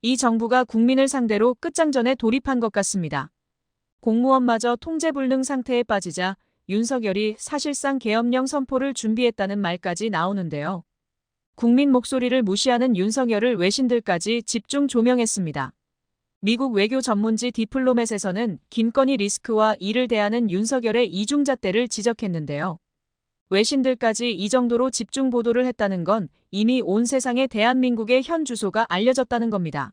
이 정부가 국민을 상대로 끝장전에 돌입한 것 같습니다. 공무원마저 통제불능 상태에 빠지자 윤석열이 사실상 계엄령 선포를 준비했다는 말까지 나오는데요. 국민 목소리를 무시하는 윤석열을 외신들까지 집중 조명했습니다. 미국 외교 전문지 디플로맷에서는 김건희 리스크와 이를 대하는 윤석열의 이중잣대를 지적했는데요. 외신들까지 이 정도로 집중 보도를 했다는 건 이미 온 세상에 대한민국의 현 주소가 알려졌다는 겁니다.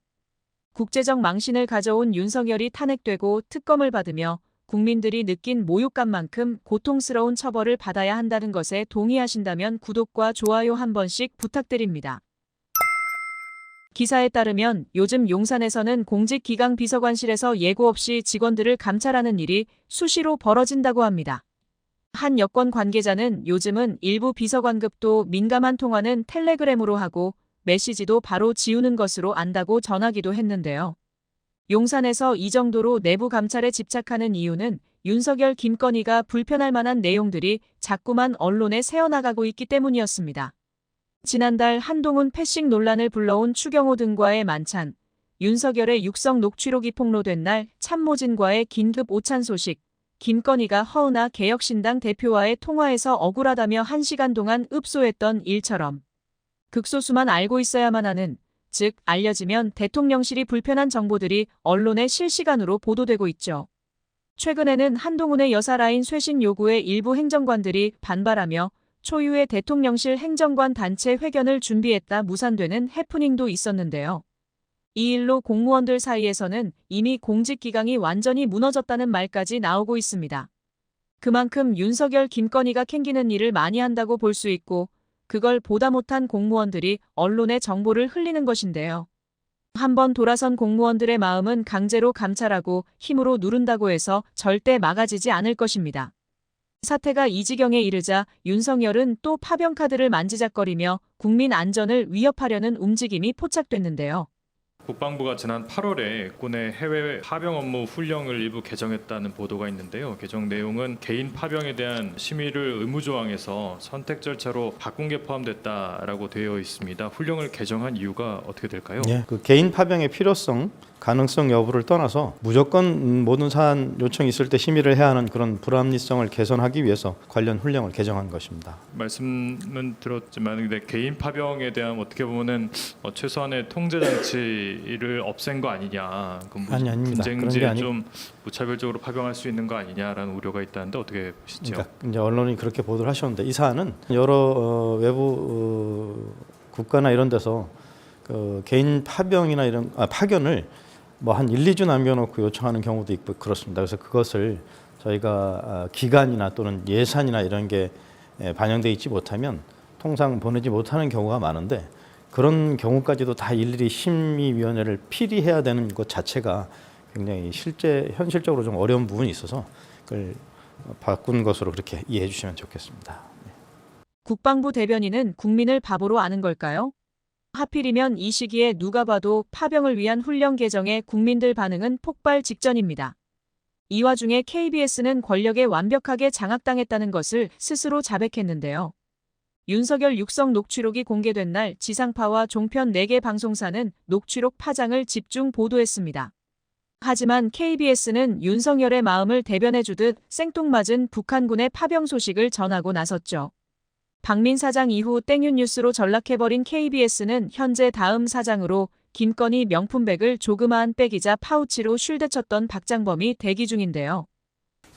국제적 망신을 가져온 윤석열이 탄핵되고 특검을 받으며 국민들이 느낀 모욕감만큼 고통스러운 처벌을 받아야 한다는 것에 동의하신다면 구독과 좋아요 한 번씩 부탁드립니다. 기사에 따르면 요즘 용산에서는 공직기강 비서관실에서 예고 없이 직원들을 감찰하는 일이 수시로 벌어진다고 합니다. 한 여권 관계자는 요즘은 일부 비서관급도 민감한 통화는 텔레그램으로 하고 메시지도 바로 지우는 것으로 안다고 전하기도 했는데요. 용산에서 이 정도로 내부 감찰에 집착하는 이유는 윤석열 김건희가 불편할 만한 내용들이 자꾸만 언론에 새어나가고 있기 때문이었습니다. 지난달 한동훈 패싱 논란을 불러온 추경호 등과의 만찬, 윤석열의 육성 녹취록이 폭로된 날 참모진과의 긴급 오찬 소식, 김건희가 허은하 개혁신당 대표와의 통화에서 억울하다며 1시간 동안 읍소했던 일처럼 극소수만 알고 있어야만 하는 즉 알려지면 대통령실이 불편한 정보들이 언론에 실시간으로 보도되고 있죠. 최근에는 한동훈의 여사 라인 쇄신 요구에 일부 행정관들이 반발하며 초유의 대통령실 행정관 단체 회견을 준비했다 무산되는 해프닝도 있었는데요. 이 일로 공무원들 사이에서는 이미 공직기강이 완전히 무너졌다는 말까지 나오고 있습니다. 그만큼 윤석열 김건희가 캥기는 일을 많이 한다고 볼 수 있고 그걸 보다 못한 공무원들이 언론에 정보를 흘리는 것인데요. 한번 돌아선 공무원들의 마음은 강제로 감찰하고 힘으로 누른다고 해서 절대 막아지지 않을 것입니다. 사태가 이 지경에 이르자 윤석열은 또 파병 카드를 만지작거리며 국민 안전을 위협하려는 움직임이 포착됐는데요. 국방부가 지난 8월에 군의 해외 파병 업무 훈령을 일부 개정했다는 보도가 있는데요. 개정 내용은 개인 파병에 대한 심의를 의무 조항에서 선택 절차로 바꾼 게 포함됐다라고 되어 있습니다. 훈령을 개정한 이유가 어떻게 될까요? 예, 그 개인 파병의 필요성, 가능성 여부를 떠나서 무조건 음, 모든 사안 요청이 있을 때 심의를 해야 하는 그런 불합리성을 개선하기 위해서 관련 훈령을 개정한 것입니다. 말씀은 들었지만 근데 개인 파병에 대한 어떻게 보면은 어, 최소한의 통제 장치 를 없앤 거 아니냐. 그 무- 아니, 아닙니다. 그런 게 분쟁지에 아니- 좀 무차별적으로 파병할 수 있는 거 아니냐라는 우려가 있다는데 어떻게 보시죠? 그러니까 이제 언론이 그렇게 보도를 하셨는데 이 사안은 여러 어, 외부 어, 국가나 이런 데서 그 개인 파병이나 이런 아, 파견을 뭐 한 1, 2주 남겨놓고 요청하는 경우도 있고 그렇습니다. 그래서 그것을 저희가 아, 기간이나 또는 예산이나 이런 게 예, 반영돼 있지 못하면 통상 보내지 못하는 경우가 많은데 그런 경우까지도 다 일일이 심의위원회를 필의해야 되는 것 자체가 굉장히 실제 현실적으로 좀 어려운 부분이 있어서 그걸 바꾼 것으로 그렇게 이해해 주시면 좋겠습니다. 국방부 대변인은 국민을 바보로 아는 걸까요? 하필이면 이 시기에 누가 봐도 파병을 위한 훈령 개정에 국민들 반응은 폭발 직전입니다. 이 와중에 KBS는 권력에 완벽하게 장악당했다는 것을 스스로 자백했는데요. 윤석열 육성 녹취록이 공개된 날 지상파와 종편 4개 방송사는 녹취록 파장을 집중 보도했습니다. 하지만 KBS는 윤석열의 마음을 대변해주듯 생뚱맞은 북한군의 파병 소식을 전하고 나섰죠. 박민 사장 이후 땡윤 뉴스로 전락해버린 KBS는 현재 다음 사장으로 김건희 명품백을 조그마한 백이자 파우치로 쉴대쳤던 박장범이 대기 중인데요.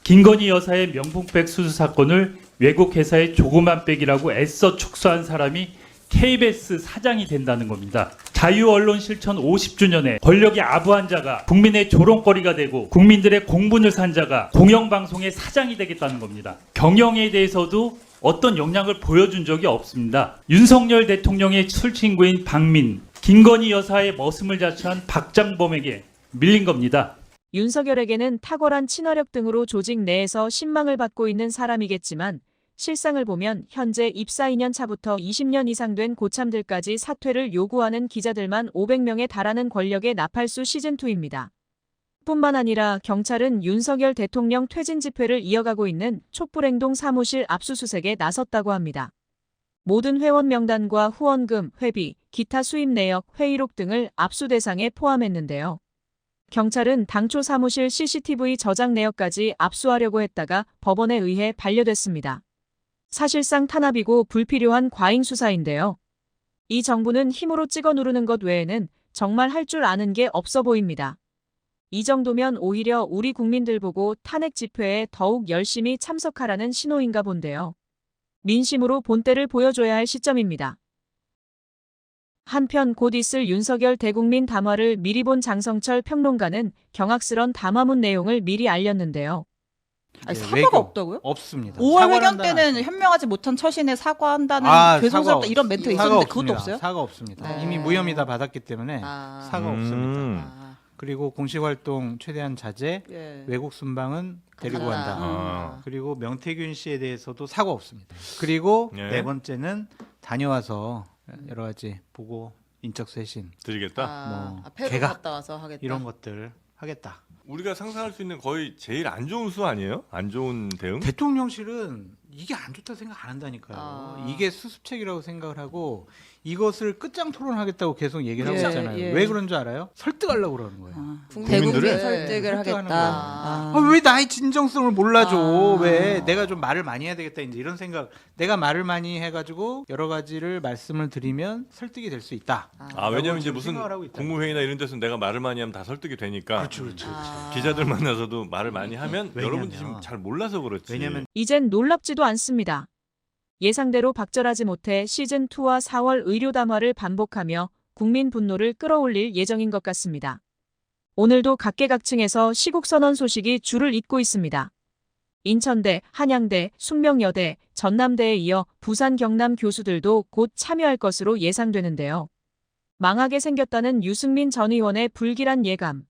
김건희 여사의 명품백 수수 사건을 외국 회사의 조그만 백이라고 애써 축소한 사람이 KBS 사장이 된다는 겁니다. 자유언론 실천 50주년에 권력의 아부한 자가 국민의 조롱거리가 되고 국민들의 공분을 산 자가 공영방송의 사장이 되겠다는 겁니다. 경영에 대해서도 어떤 역량을 보여준 적이 없습니다. 윤석열 대통령의 술친구인 박민, 김건희 여사의 머슴을 자처한 박장범에게 밀린 겁니다. 윤석열에게는 탁월한 친화력 등으로 조직 내에서 신망을 받고 있는 사람이겠지만 실상을 보면 현재 입사 2년 차부터 20년 이상 된 고참들까지 사퇴를 요구하는 기자들만 500명에 달하는 권력의 나팔수 시즌2입니다. 뿐만 아니라 경찰은 윤석열 대통령 퇴진 집회를 이어가고 있는 촛불행동 사무실 압수수색에 나섰다고 합니다. 모든 회원 명단과 후원금, 회비, 기타 수입 내역, 회의록 등을 압수 대상에 포함했는데요. 경찰은 당초 사무실 CCTV 저장 내역까지 압수하려고 했다가 법원에 의해 반려됐습니다. 사실상 탄압이고 불필요한 과잉 수사인데요. 이 정부는 힘으로 찍어 누르는 것 외에는 정말 할 줄 아는 게 없어 보입니다. 이 정도면 오히려 우리 국민들 보고 탄핵 집회에 더욱 열심히 참석하라는 신호인가 본데요. 민심으로 본때를 보여줘야 할 시점입니다. 한편 곧 있을 윤석열 대국민 담화를 미리 본 장성철 평론가는 경악스런 담화문 내용을 미리 알렸는데요. 아니, 네, 사과가 외교. 없다고요? 없습니다. 5월 사과를 회견 한다는 때는 안 현명하지 못한 처신에 사과한다는 아, 죄송스럽다 이런 멘트가 사과 있었는데 없습니다. 그것도 없어요? 사과 없습니다. 네. 이미 무혐의 다 받았기 때문에 아. 사과 음. 없습니다. 아, 그리고 공식 활동 최대한 자제, 예. 외국 순방은 데리고 간다. 간다. 아. 그리고 명태균 씨에 대해서도 사과 없습니다. 그리고 예. 네 번째는 다녀와서 여러 가지 보고 인적 쇄신 드리겠다. 아, 뭐 아, 페루 개가 갔다 와서 하겠다. 이런 것들 하겠다. 우리가 상상할 수 있는 거의 제일 안 좋은 수 아니에요? 안 좋은 대응? 대통령실은 이게 안 좋다 생각 안 한다니까요. 아. 이게 수습책이라고 생각을 하고 이것을 끝장 토론하겠다고 계속 얘기를 예, 하고 있잖아요. 예. 왜 그런 줄 알아요? 설득하려고 그러는 거예요. 아, 국민들을? 대국민 설득을 설득하는 하겠다. 거야. 아. 아, 왜 나의 진정성을 몰라줘? 아. 왜 내가 좀 말을 많이 해야 되겠다 이제 이런 생각. 내가 말을 많이 해가지고 여러 가지를 말씀을 드리면 설득이 될 수 있다. 아 왜냐면 이제 지금 무슨 생각을 하고 있다는 국무회의나 이런 데서 내가 말을 많이 하면 다 설득이 되니까 그렇죠, 그렇죠. 아. 기자들 만나서도 말을 많이 하면 왜냐면- 여러분이 지금 잘 몰라서 그렇지. 왜냐면 이젠 놀랍지도 않습니다. 예상대로 박절하지 못해 시즌2와 4월 의료 담화를 반복하며 국민 분노를 끌어올릴 예정인 것 같습니다. 오늘도 각계각층에서 시국선언 소식이 줄을 잇고 있습니다. 인천대, 한양대, 숙명여대, 전남대에 이어 부산 경남 교수들도 곧 참여할 것으로 예상되는데요. 망하게 생겼다는 유승민 전 의원의 불길한 예감.